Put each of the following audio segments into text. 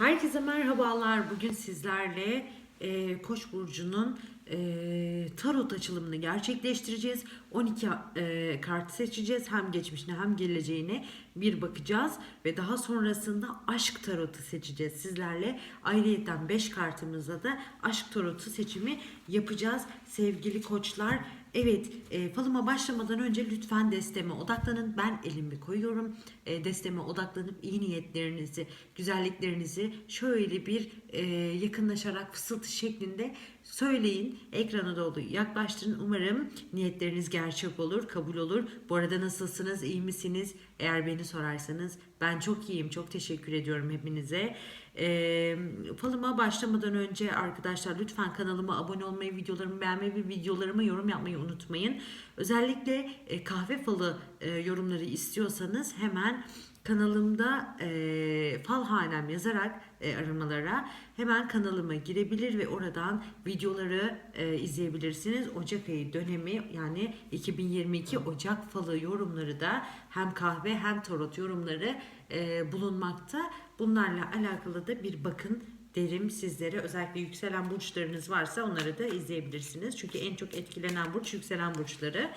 Herkese merhabalar. Bugün sizlerle e, Koç burcunun e, tarot açılımını gerçekleştireceğiz. 12 e, kart seçeceğiz. Hem geçmişine hem geleceğine bir bakacağız ve daha sonrasında aşk tarotu seçeceğiz sizlerle. Ayrıyeten 5 kartımızda da aşk tarotu seçimi yapacağız sevgili koçlar. Evet, e, falıma başlamadan önce lütfen desteme odaklanın. Ben elimi koyuyorum. E, desteme odaklanıp iyi niyetlerinizi, güzelliklerinizi şöyle bir e, yakınlaşarak fısıltı şeklinde söyleyin. Ekrana doğru yaklaştırın. Umarım niyetleriniz gerçek olur, kabul olur. Bu arada nasılsınız, iyi misiniz? Eğer beni sorarsanız ben çok iyiyim. Çok teşekkür ediyorum hepinize. E, falıma başlamadan önce arkadaşlar lütfen kanalıma abone olmayı, videolarımı beğenmeyi ve videolarıma yorum yapmayı unutmayın. Özellikle e, kahve falı e, yorumları istiyorsanız hemen kanalımda e, fal hanem yazarak e, aramalara hemen kanalıma girebilir ve oradan videoları e, izleyebilirsiniz. Ocak ayı dönemi yani 2022 Ocak falı yorumları da hem kahve hem tarot yorumları e, bulunmakta. Bunlarla alakalı da bir bakın derim sizlere. Özellikle yükselen burçlarınız varsa onları da izleyebilirsiniz. Çünkü en çok etkilenen burç yükselen burçları.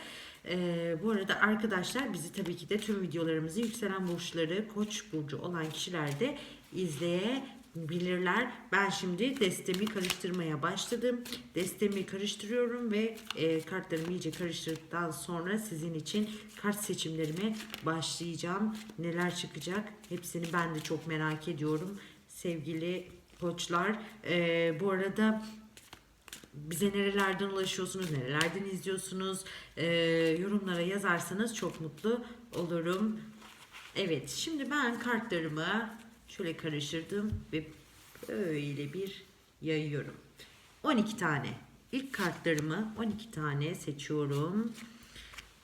Ee, bu arada arkadaşlar bizi tabii ki de tüm videolarımızı yükselen burçları, koç burcu olan kişiler de izleyebilirler. Ben şimdi destemi karıştırmaya başladım. Destemi karıştırıyorum ve e, kartlarımı iyice karıştırdıktan sonra sizin için kart seçimlerime başlayacağım. Neler çıkacak hepsini ben de çok merak ediyorum. Sevgili koçlar. Ee, bu arada bize nerelerden ulaşıyorsunuz, nerelerden izliyorsunuz, ee, yorumlara yazarsanız çok mutlu olurum. Evet, şimdi ben kartlarımı şöyle karıştırdım ve böyle bir yayıyorum. 12 tane. İlk kartlarımı 12 tane seçiyorum.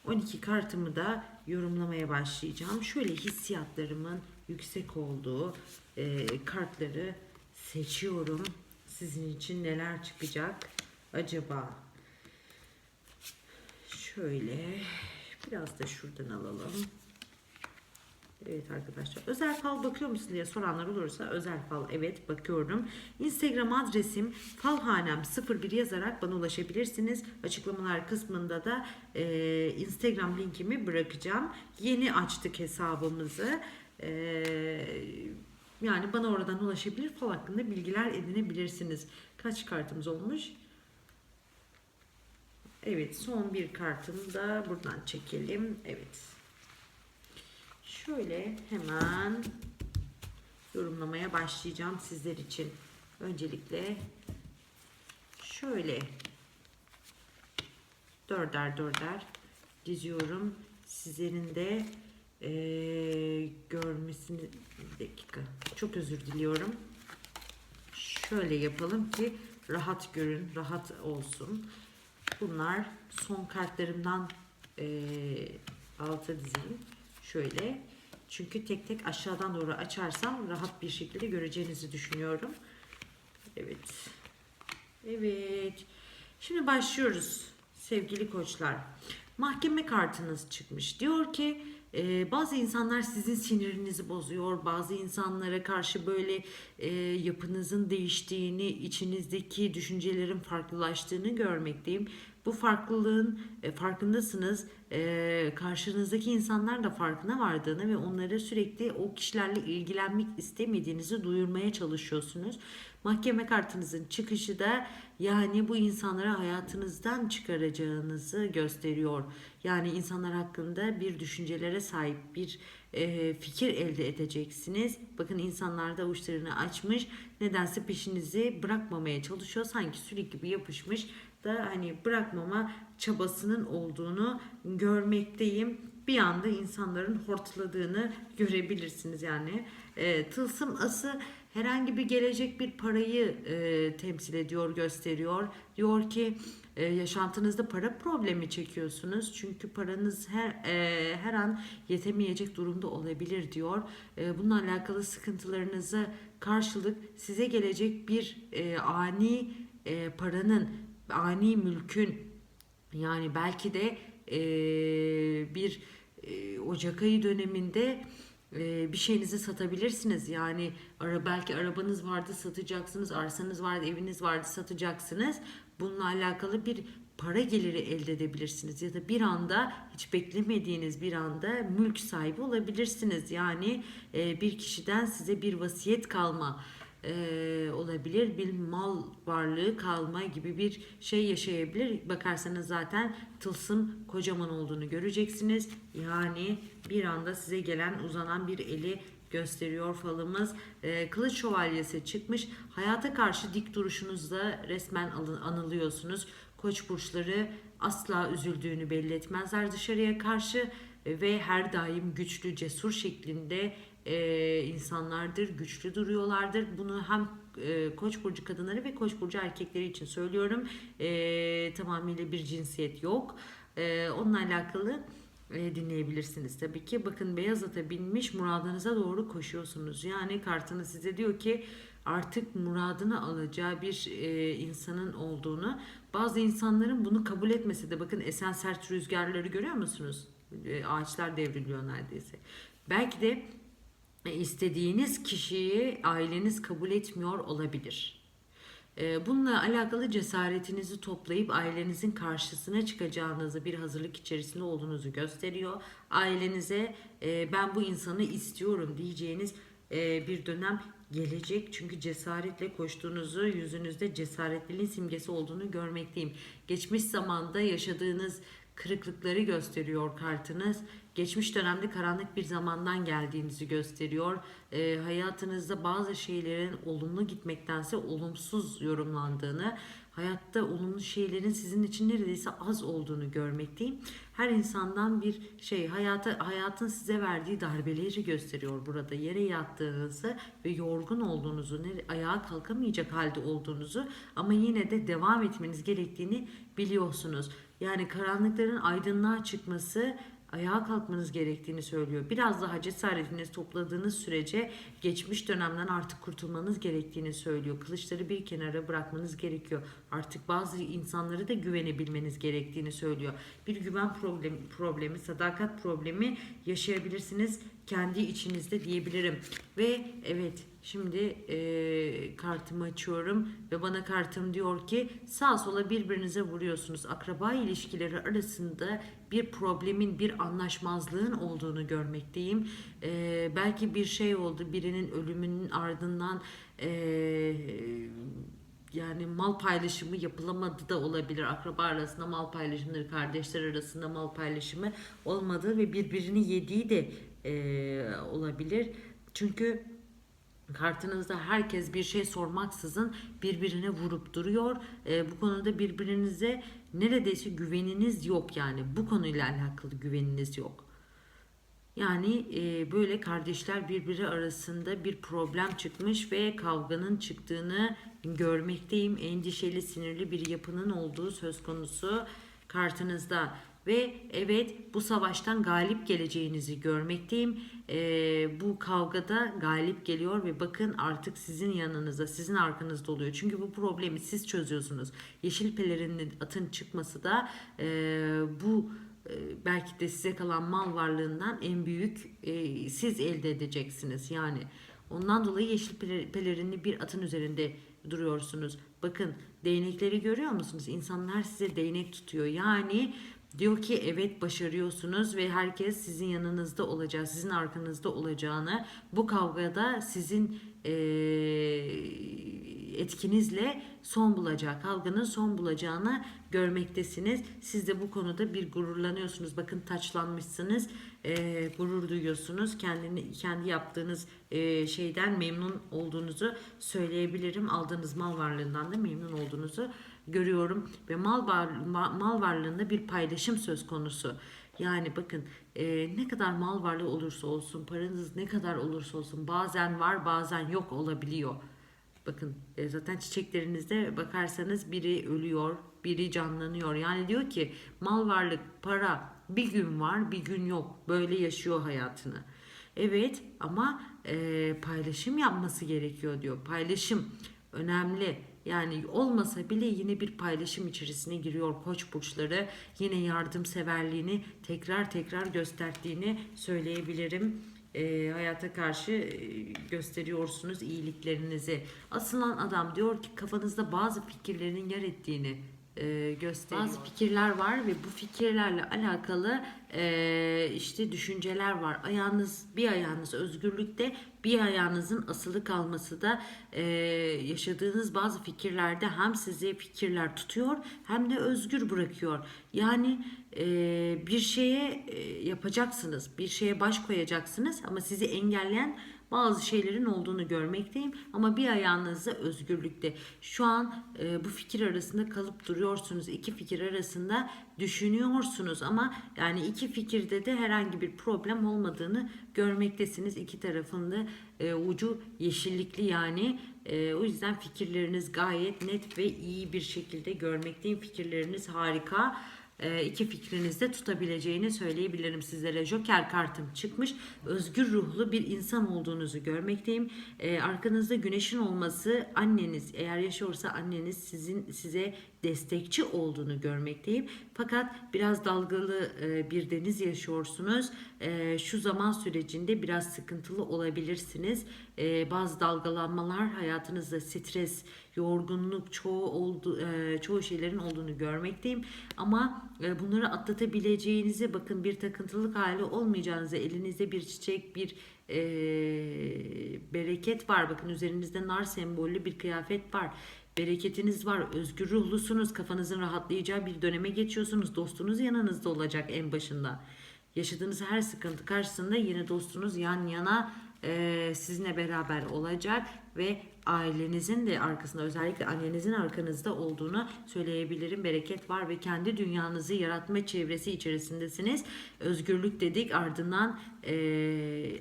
12 kartımı da yorumlamaya başlayacağım. Şöyle hissiyatlarımın yüksek olduğu e, kartları seçiyorum. Sizin için neler çıkacak acaba? Şöyle biraz da şuradan alalım. Evet arkadaşlar özel fal bakıyor musun diye soranlar olursa özel fal evet bakıyorum. Instagram adresim falhanem01 yazarak bana ulaşabilirsiniz. Açıklamalar kısmında da e, Instagram linkimi bırakacağım. Yeni açtık hesabımızı. E, yani bana oradan ulaşabilir fal hakkında bilgiler edinebilirsiniz. Kaç kartımız olmuş? Evet son bir kartını da buradan çekelim. Evet. Şöyle hemen yorumlamaya başlayacağım sizler için. Öncelikle şöyle dörder dörder diziyorum. Sizlerin de ee, görmesini bir dakika. Çok özür diliyorum. Şöyle yapalım ki rahat görün, rahat olsun. Bunlar son kartlarımdan e, alta dizeyim. Şöyle. Çünkü tek tek aşağıdan doğru açarsam rahat bir şekilde göreceğinizi düşünüyorum. Evet. Evet. Şimdi başlıyoruz sevgili koçlar. Mahkeme kartınız çıkmış. Diyor ki ee, bazı insanlar sizin sinirinizi bozuyor. Bazı insanlara karşı böyle e, yapınızın değiştiğini, içinizdeki düşüncelerin farklılaştığını görmekteyim. Bu farklılığın e, farkındasınız. E, karşınızdaki insanlar da farkına vardığını ve onlara sürekli o kişilerle ilgilenmek istemediğinizi duyurmaya çalışıyorsunuz. Mahkeme kartınızın çıkışı da yani bu insanları hayatınızdan çıkaracağınızı gösteriyor. Yani insanlar hakkında bir düşüncelere sahip bir e, fikir elde edeceksiniz. Bakın insanlar da uçlarını açmış. Nedense peşinizi bırakmamaya çalışıyor. Sanki sürük gibi yapışmış da hani bırakmama çabasının olduğunu görmekteyim. Bir anda insanların hortladığını görebilirsiniz yani. E, tılsım ası herhangi bir gelecek bir parayı e, temsil ediyor, gösteriyor. Diyor ki e, yaşantınızda para problemi çekiyorsunuz. Çünkü paranız her e, her an yetemeyecek durumda olabilir diyor. E, bununla alakalı sıkıntılarınıza karşılık size gelecek bir e, ani e, paranın, ani mülkün yani belki de e, bir e, Ocak ayı döneminde e, bir şeyinizi satabilirsiniz. Yani ara, belki arabanız vardı satacaksınız, arsanız vardı, eviniz vardı satacaksınız. Bununla alakalı bir para geliri elde edebilirsiniz ya da bir anda hiç beklemediğiniz bir anda mülk sahibi olabilirsiniz. Yani e, bir kişiden size bir vasiyet kalma e, olabilir, bir mal varlığı kalma gibi bir şey yaşayabilir. Bakarsanız zaten tılsım kocaman olduğunu göreceksiniz. Yani bir anda size gelen uzanan bir eli gösteriyor falımız. Ee, Kılıç şövalyesi çıkmış. Hayata karşı dik duruşunuzda resmen anılıyorsunuz. Koç burçları asla üzüldüğünü belli etmezler dışarıya karşı e, ve her daim güçlü, cesur şeklinde e, insanlardır, güçlü duruyorlardır. Bunu hem e, Koç burcu kadınları ve Koç burcu erkekleri için söylüyorum. E, tamamıyla bir cinsiyet yok. E, onunla alakalı e, dinleyebilirsiniz tabii ki. Bakın beyaz ata binmiş muradınıza doğru koşuyorsunuz. Yani kartını size diyor ki artık muradını alacağı bir e, insanın olduğunu bazı insanların bunu kabul etmesi de bakın esen sert rüzgarları görüyor musunuz? E, ağaçlar devriliyor neredeyse. Belki de istediğiniz kişiyi aileniz kabul etmiyor olabilir. E, Bununla alakalı cesaretinizi toplayıp ailenizin karşısına çıkacağınızı bir hazırlık içerisinde olduğunuzu gösteriyor. Ailenize e, ben bu insanı istiyorum diyeceğiniz e, bir dönem gelecek. Çünkü cesaretle koştuğunuzu yüzünüzde cesaretliliğin simgesi olduğunu görmekteyim. Geçmiş zamanda yaşadığınız kırıklıkları gösteriyor kartınız. Geçmiş dönemde karanlık bir zamandan geldiğinizi gösteriyor. Ee, hayatınızda bazı şeylerin olumlu gitmektense olumsuz yorumlandığını, hayatta olumlu şeylerin sizin için neredeyse az olduğunu görmekteyim. Her insandan bir şey, hayata, hayatın size verdiği darbeleri gösteriyor burada. Yere yattığınızı ve yorgun olduğunuzu, ayağa kalkamayacak halde olduğunuzu ama yine de devam etmeniz gerektiğini biliyorsunuz. Yani karanlıkların aydınlığa çıkması ayağa kalkmanız gerektiğini söylüyor. Biraz daha cesaretinizi topladığınız sürece geçmiş dönemden artık kurtulmanız gerektiğini söylüyor. Kılıçları bir kenara bırakmanız gerekiyor. Artık bazı insanları da güvenebilmeniz gerektiğini söylüyor. Bir güven problemi, problemi sadakat problemi yaşayabilirsiniz kendi içinizde diyebilirim. Ve evet şimdi e, kartımı açıyorum ve bana kartım diyor ki sağ sola birbirinize vuruyorsunuz. Akraba ilişkileri arasında bir problemin, bir anlaşmazlığın olduğunu görmekteyim. E, belki bir şey oldu, birinin ölümünün ardından e, yani mal paylaşımı yapılamadı da olabilir. Akraba arasında mal paylaşımları, kardeşler arasında mal paylaşımı olmadığı ve birbirini yediği de e, olabilir. Çünkü kartınızda herkes bir şey sormaksızın birbirine vurup duruyor. E, bu konuda birbirinize neredeyse güveniniz yok yani. Bu konuyla alakalı güveniniz yok. Yani e, böyle kardeşler birbiri arasında bir problem çıkmış ve kavganın çıktığını görmekteyim. Endişeli, sinirli bir yapının olduğu söz konusu kartınızda. Ve evet bu savaştan galip geleceğinizi görmekteyim. E, bu kavgada galip geliyor ve bakın artık sizin yanınızda, sizin arkanızda oluyor. Çünkü bu problemi siz çözüyorsunuz. Yeşil pelerinin atın çıkması da e, bu e, belki de size kalan mal varlığından en büyük e, siz elde edeceksiniz. Yani ondan dolayı yeşil peler- pelerinli bir atın üzerinde duruyorsunuz. Bakın değnekleri görüyor musunuz? İnsanlar size değnek tutuyor. Yani diyor ki evet başarıyorsunuz ve herkes sizin yanınızda olacak, sizin arkanızda olacağını, bu kavgada sizin e, etkinizle son bulacak, kavganın son bulacağını görmektesiniz. Siz de bu konuda bir gururlanıyorsunuz. Bakın taçlanmışsınız, e, gurur duyuyorsunuz. Kendini kendi yaptığınız e, şeyden memnun olduğunuzu söyleyebilirim. Aldığınız mal varlığından da memnun olduğunuzu görüyorum ve mal var, ma- mal varlığında bir paylaşım söz konusu. Yani bakın e, ne kadar mal varlığı olursa olsun, paranız ne kadar olursa olsun bazen var bazen yok olabiliyor. Bakın e, zaten çiçeklerinizde bakarsanız biri ölüyor, biri canlanıyor. Yani diyor ki mal varlık, para bir gün var, bir gün yok. Böyle yaşıyor hayatını. Evet ama e, paylaşım yapması gerekiyor diyor. Paylaşım önemli. Yani olmasa bile yine bir paylaşım içerisine giriyor koç burçları. Yine yardımseverliğini tekrar tekrar gösterdiğini söyleyebilirim. e, hayata karşı e, gösteriyorsunuz iyiliklerinizi. Asılan adam diyor ki kafanızda bazı fikirlerin yer ettiğini e, gösteriyor. Bazı fikirler var ve bu fikirlerle alakalı e, işte düşünceler var. Ayağınız bir ayağınız özgürlükte, bir ayağınızın asılı kalması da e, yaşadığınız bazı fikirlerde hem sizi fikirler tutuyor hem de özgür bırakıyor. Yani e, bir şeye e, yapacaksınız, bir şeye baş koyacaksınız ama sizi engelleyen bazı şeylerin olduğunu görmekteyim ama bir ayağınızda özgürlükte. Şu an e, bu fikir arasında kalıp duruyorsunuz. İki fikir arasında düşünüyorsunuz ama yani iki fikirde de herhangi bir problem olmadığını görmektesiniz. İki tarafında e, ucu yeşillikli yani e, o yüzden fikirleriniz gayet net ve iyi bir şekilde görmekteyim. Fikirleriniz harika iki fikrinizde tutabileceğini söyleyebilirim sizlere. Joker kartım çıkmış. Özgür ruhlu bir insan olduğunuzu görmekteyim. E, arkanızda güneşin olması anneniz eğer yaşıyorsa anneniz sizin size destekçi olduğunu görmekteyim. Fakat biraz dalgalı e, bir deniz yaşıyorsunuz. E, şu zaman sürecinde biraz sıkıntılı olabilirsiniz. E, bazı dalgalanmalar hayatınızda stres, yorgunluk çoğu oldu çoğu şeylerin olduğunu görmekteyim. Ama bunları atlatabileceğinizi bakın bir takıntılık hali olmayacağınızı elinizde bir çiçek bir e, bereket var. Bakın üzerinizde nar sembollü bir kıyafet var bereketiniz var, özgür ruhlusunuz, kafanızın rahatlayacağı bir döneme geçiyorsunuz. Dostunuz yanınızda olacak en başında. Yaşadığınız her sıkıntı karşısında yine dostunuz yan yana e, sizinle beraber olacak ve ailenizin de arkasında özellikle annenizin arkanızda olduğunu söyleyebilirim. Bereket var ve kendi dünyanızı yaratma çevresi içerisindesiniz. Özgürlük dedik ardından e,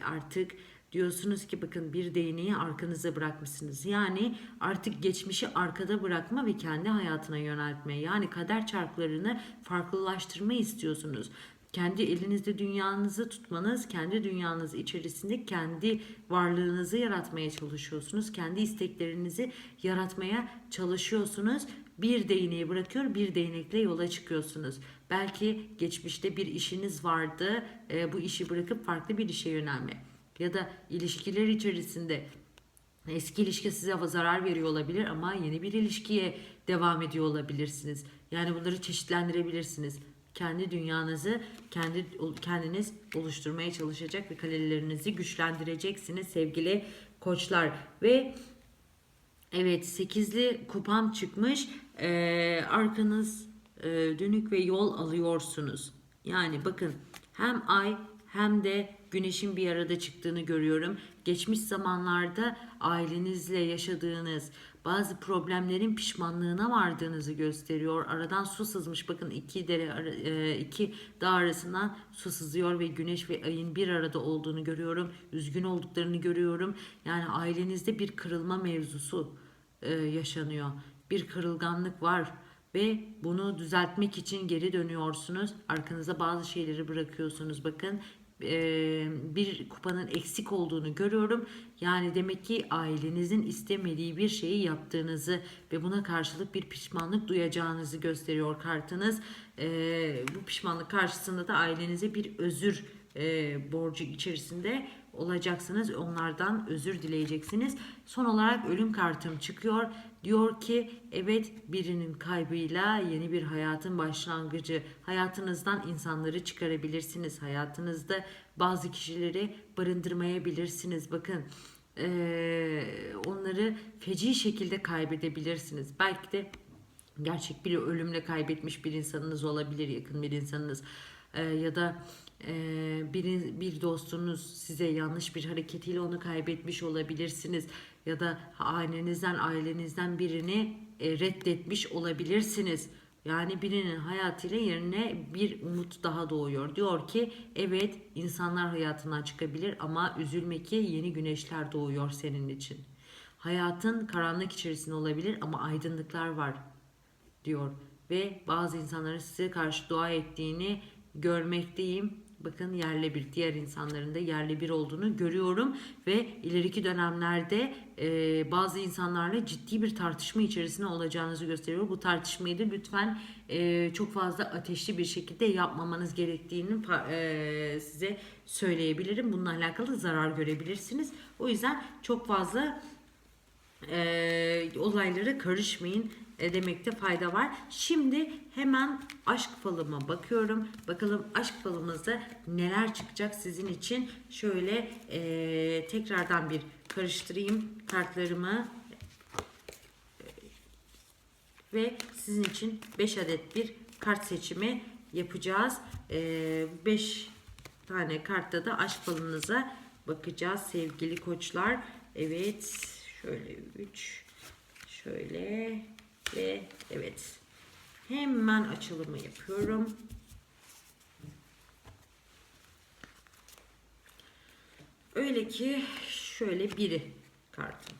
artık Diyorsunuz ki bakın bir değneği arkanıza bırakmışsınız. Yani artık geçmişi arkada bırakma ve kendi hayatına yöneltme. Yani kader çarklarını farklılaştırma istiyorsunuz. Kendi elinizde dünyanızı tutmanız, kendi dünyanız içerisinde kendi varlığınızı yaratmaya çalışıyorsunuz. Kendi isteklerinizi yaratmaya çalışıyorsunuz. Bir değneği bırakıyor, bir değnekle yola çıkıyorsunuz. Belki geçmişte bir işiniz vardı, bu işi bırakıp farklı bir işe yönelme ya da ilişkiler içerisinde eski ilişki size zarar veriyor olabilir ama yeni bir ilişkiye devam ediyor olabilirsiniz. Yani bunları çeşitlendirebilirsiniz. Kendi dünyanızı kendi kendiniz oluşturmaya çalışacak ve kalelerinizi güçlendireceksiniz sevgili koçlar ve evet sekizli kupam çıkmış ee, arkanız e, dönük ve yol alıyorsunuz. Yani bakın hem ay hem de güneşin bir arada çıktığını görüyorum. Geçmiş zamanlarda ailenizle yaşadığınız bazı problemlerin pişmanlığına vardığınızı gösteriyor. Aradan su sızmış. Bakın iki dere e, iki dağ arasından su sızıyor ve güneş ve ayın bir arada olduğunu görüyorum. Üzgün olduklarını görüyorum. Yani ailenizde bir kırılma mevzusu e, yaşanıyor. Bir kırılganlık var ve bunu düzeltmek için geri dönüyorsunuz. Arkanıza bazı şeyleri bırakıyorsunuz. Bakın bir kupanın eksik olduğunu görüyorum. Yani demek ki ailenizin istemediği bir şeyi yaptığınızı ve buna karşılık bir pişmanlık duyacağınızı gösteriyor kartınız. Bu pişmanlık karşısında da ailenize bir özür borcu içerisinde olacaksınız. Onlardan özür dileyeceksiniz. Son olarak ölüm kartım çıkıyor. Diyor ki evet birinin kaybıyla yeni bir hayatın başlangıcı. Hayatınızdan insanları çıkarabilirsiniz. Hayatınızda bazı kişileri barındırmayabilirsiniz. Bakın ee, onları feci şekilde kaybedebilirsiniz. Belki de gerçek bir ölümle kaybetmiş bir insanınız olabilir, yakın bir insanınız. Ee, ya da bir, bir dostunuz size yanlış bir hareketiyle onu kaybetmiş olabilirsiniz ya da annenizden ailenizden birini e, reddetmiş olabilirsiniz. Yani birinin hayatıyla yerine bir umut daha doğuyor. Diyor ki evet insanlar hayatından çıkabilir ama üzülme ki yeni güneşler doğuyor senin için. Hayatın karanlık içerisinde olabilir ama aydınlıklar var diyor. Ve bazı insanların size karşı dua ettiğini görmekteyim bakın yerle bir diğer insanların da yerle bir olduğunu görüyorum ve ileriki dönemlerde e, bazı insanlarla ciddi bir tartışma içerisinde olacağınızı gösteriyor. Bu tartışmayı da lütfen e, çok fazla ateşli bir şekilde yapmamanız gerektiğini e, size söyleyebilirim. Bununla alakalı zarar görebilirsiniz. O yüzden çok fazla e, olaylara karışmayın demekte fayda var. Şimdi hemen aşk falıma bakıyorum. Bakalım aşk falımızda neler çıkacak sizin için. Şöyle e, tekrardan bir karıştırayım kartlarımı. Ve sizin için 5 adet bir kart seçimi yapacağız. 5 tane kartta da aşk falınıza bakacağız sevgili koçlar. Evet şöyle 3 şöyle ve evet hemen açılımı yapıyorum. Öyle ki şöyle biri kartım,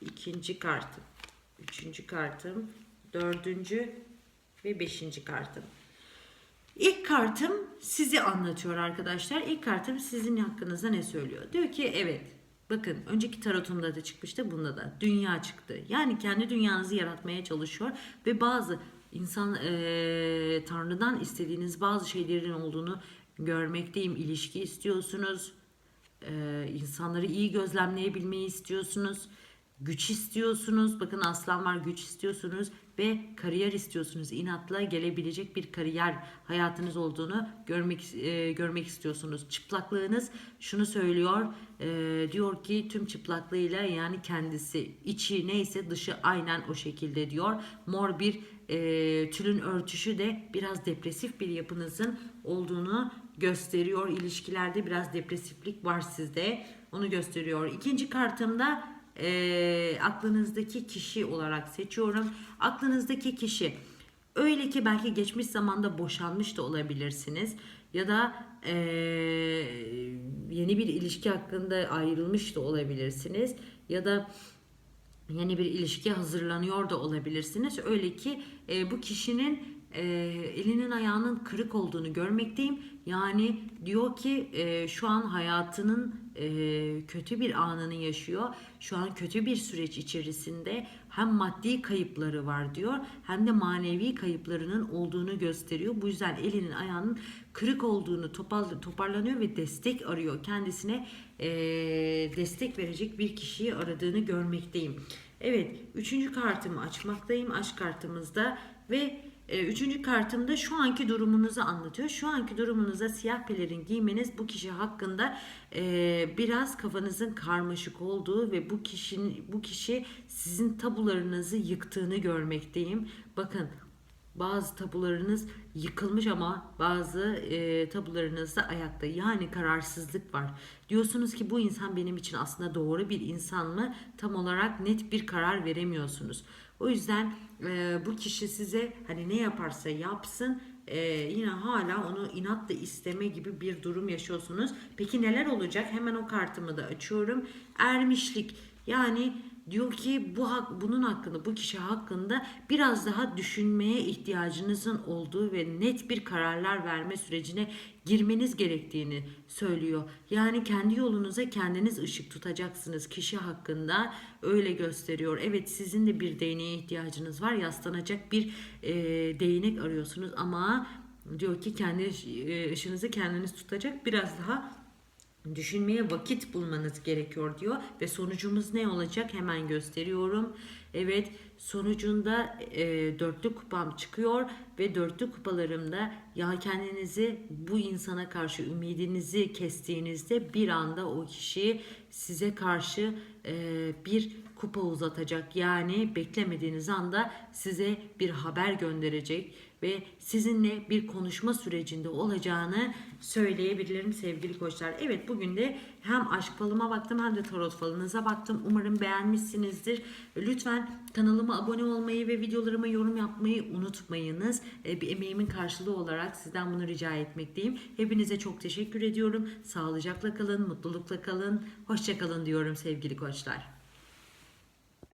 ikinci kartım, üçüncü kartım, dördüncü ve beşinci kartım. İlk kartım sizi anlatıyor arkadaşlar. İlk kartım sizin hakkınızda ne söylüyor? Diyor ki evet bakın önceki tarotumda da çıkmıştı bunda da dünya çıktı. Yani kendi dünyanızı yaratmaya çalışıyor ve bazı insan eee, Tanrı'dan istediğiniz bazı şeylerin olduğunu görmekteyim. İlişki istiyorsunuz. Eee, insanları iyi gözlemleyebilmeyi istiyorsunuz. Güç istiyorsunuz. Bakın aslan var güç istiyorsunuz ve kariyer istiyorsunuz. İnatla gelebilecek bir kariyer hayatınız olduğunu görmek e, görmek istiyorsunuz. Çıplaklığınız şunu söylüyor. e, diyor ki tüm çıplaklığıyla yani kendisi içi neyse dışı aynen o şekilde diyor. Mor bir e, tülün örtüşü de biraz depresif bir yapınızın olduğunu gösteriyor. İlişkilerde biraz depresiflik var sizde. Onu gösteriyor. İkinci kartımda e, aklınızdaki kişi olarak seçiyorum. Aklınızdaki kişi öyle ki belki geçmiş zamanda boşanmış da olabilirsiniz ya da e, yeni bir ilişki hakkında ayrılmış da olabilirsiniz ya da yeni bir ilişki hazırlanıyor da olabilirsiniz. Öyle ki e, bu kişinin e, elinin ayağının kırık olduğunu görmekteyim. Yani diyor ki e, şu an hayatının e, kötü bir anını yaşıyor. Şu an kötü bir süreç içerisinde hem maddi kayıpları var diyor hem de manevi kayıplarının olduğunu gösteriyor. Bu yüzden elinin ayağının kırık olduğunu toparlanıyor ve destek arıyor. Kendisine e, destek verecek bir kişiyi aradığını görmekteyim. Evet, üçüncü kartımı açmaktayım. Aşk kartımızda ve üçüncü kartımda şu anki durumunuzu anlatıyor. Şu anki durumunuza siyah pelerin giymeniz bu kişi hakkında e, biraz kafanızın karmaşık olduğu ve bu kişinin bu kişi sizin tabularınızı yıktığını görmekteyim. Bakın bazı tabularınız yıkılmış ama bazı e, tabularınız da ayakta. Yani kararsızlık var. Diyorsunuz ki bu insan benim için aslında doğru bir insan mı? Tam olarak net bir karar veremiyorsunuz. O yüzden e, bu kişi size hani ne yaparsa yapsın e, yine hala onu inatla isteme gibi bir durum yaşıyorsunuz. Peki neler olacak? Hemen o kartımı da açıyorum. Ermişlik yani diyor ki bu hak, bunun hakkında bu kişi hakkında biraz daha düşünmeye ihtiyacınızın olduğu ve net bir kararlar verme sürecine girmeniz gerektiğini söylüyor. Yani kendi yolunuza kendiniz ışık tutacaksınız kişi hakkında öyle gösteriyor. Evet sizin de bir değneğe ihtiyacınız var. Yaslanacak bir e, değnek arıyorsunuz ama diyor ki kendi e, ışığınızı kendiniz tutacak biraz daha düşünmeye vakit bulmanız gerekiyor diyor ve sonucumuz ne olacak hemen gösteriyorum. Evet sonucunda e, dörtlü kupam çıkıyor ve dörtlü kupalarımda ya kendinizi bu insana karşı ümidinizi kestiğinizde bir anda o kişi size karşı e, bir kupa uzatacak. Yani beklemediğiniz anda size bir haber gönderecek ve sizinle bir konuşma sürecinde olacağını söyleyebilirim sevgili koçlar. Evet bugün de hem aşk falıma baktım hem de tarot falınıza baktım. Umarım beğenmişsinizdir. Lütfen kanalıma abone olmayı ve videolarıma yorum yapmayı unutmayınız. Ee, Bir emeğimin karşılığı olarak sizden bunu rica etmekteyim. Hepinize çok teşekkür ediyorum. Sağlıcakla kalın, mutlulukla kalın, hoşça kalın diyorum sevgili koçlar.